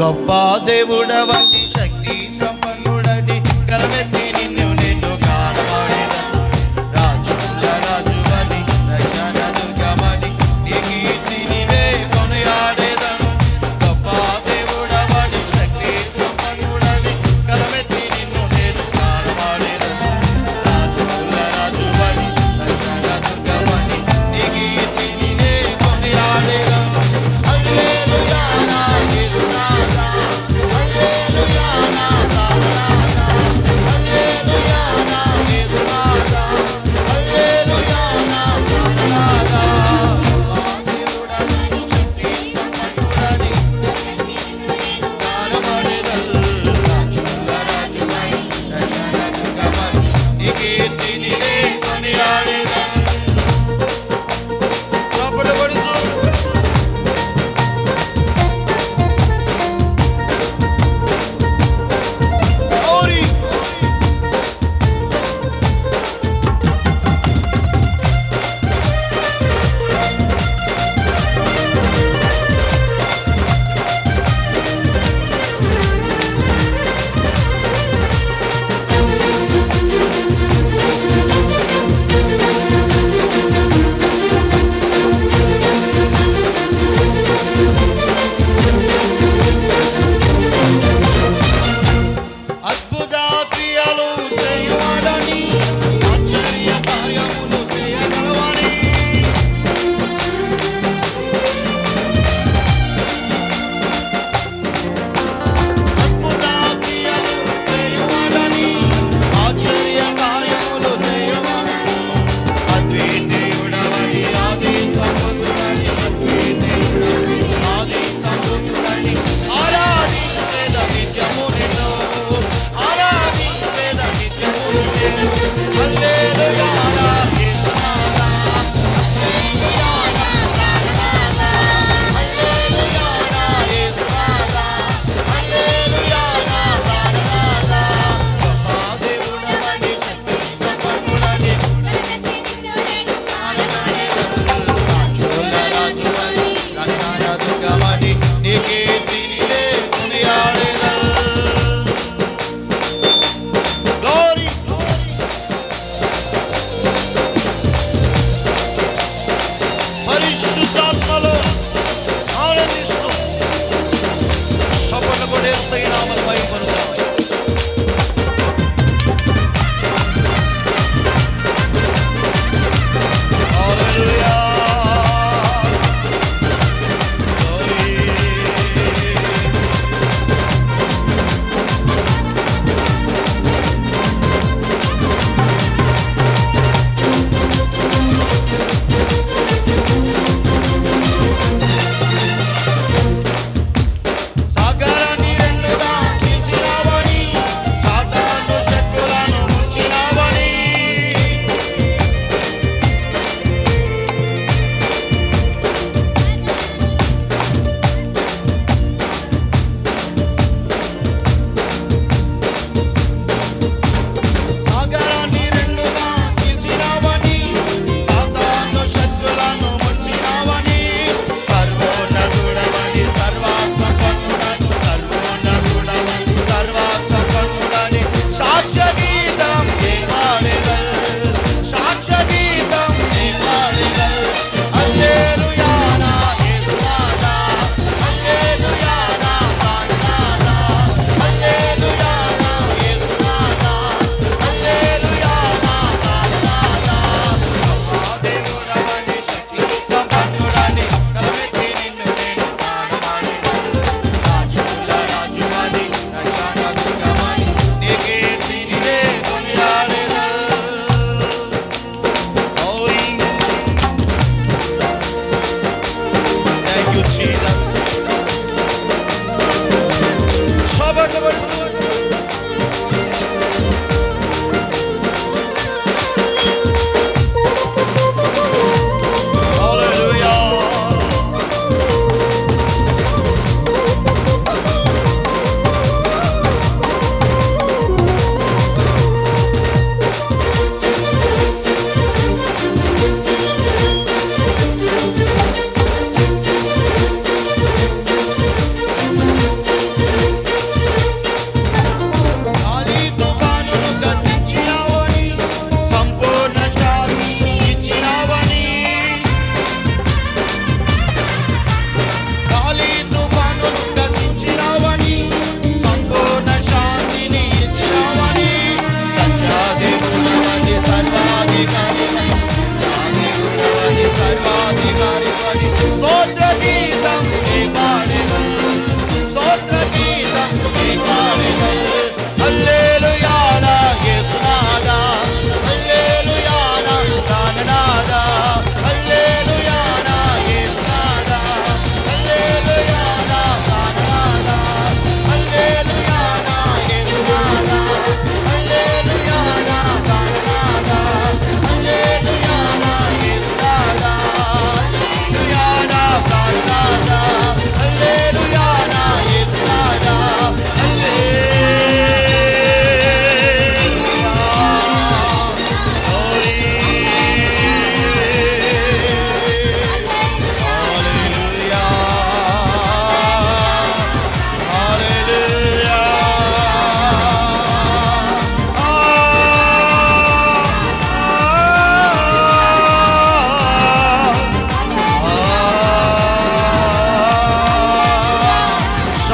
గొప్ప దేవుడవని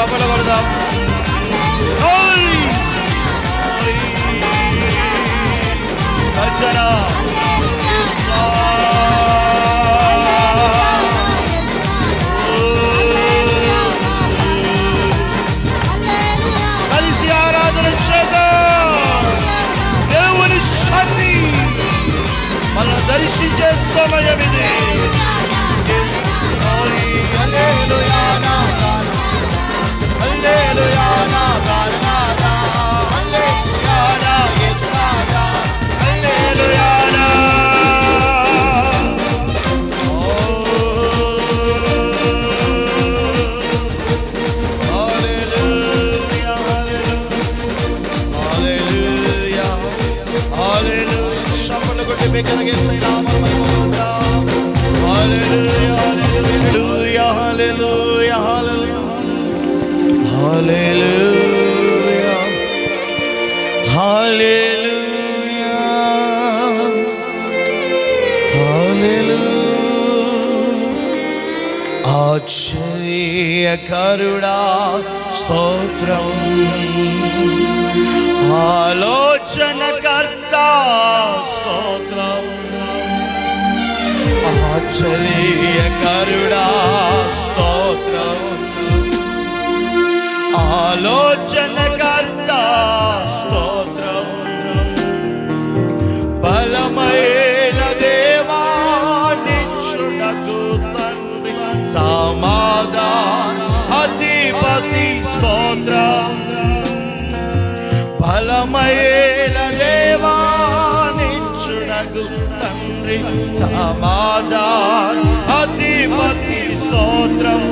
చపలు కొడదాం. Glory! భజన. Hallelujah. Hallelujah. Hallelujah. ఆశ్చర్యకరుడా స్తోత్రం ఆలోచనకర్త స్తోత్రం ఆశ్చర్యకరుడా స్తోత్రం ఆలోచనకర్త స్తోత్రం బలమైన దేవా తండ్రి. సమాధాన అధిపతి స్తోత్రం. బలమైన దేవా తండ్రి. సమాధాన అధిపతి స్తోత్రం.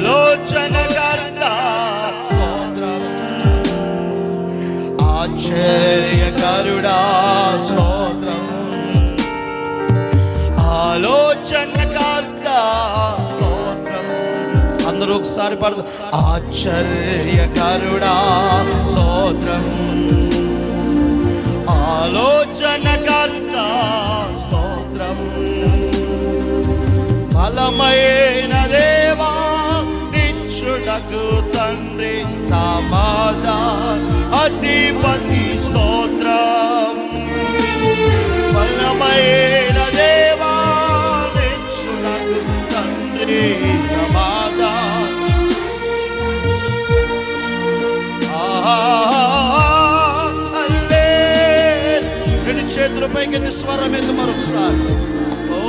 ఆలోచనకర్త. ఆశ్చర్యకరుడా స్తోత్రం. ఆలోచనకర్త స్తోత్రం. అందరూ ఒకసారి పడదు ఆశ్చర్యకరుడా స్తోత్రం. ఆలోచనకర్త స్తోత్రం. బలమైన నిచ్చుటకు తండ్రి సమాధాన అధిపతి స్తోత్రం. బలమైన దేవా నిచ్చుటకు తండ్రి సమాధాన రెండు చేతుల స్వరం ఎందు మరొకసారి. ఓ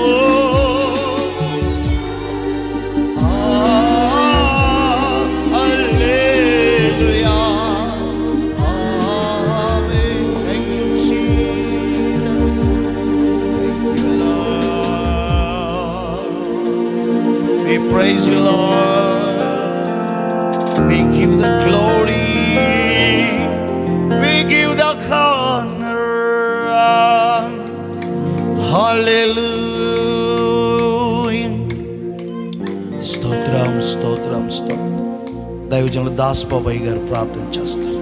దైవజనులు దాస్ బాబాయ్ గారు ప్రార్థన చేస్తారు.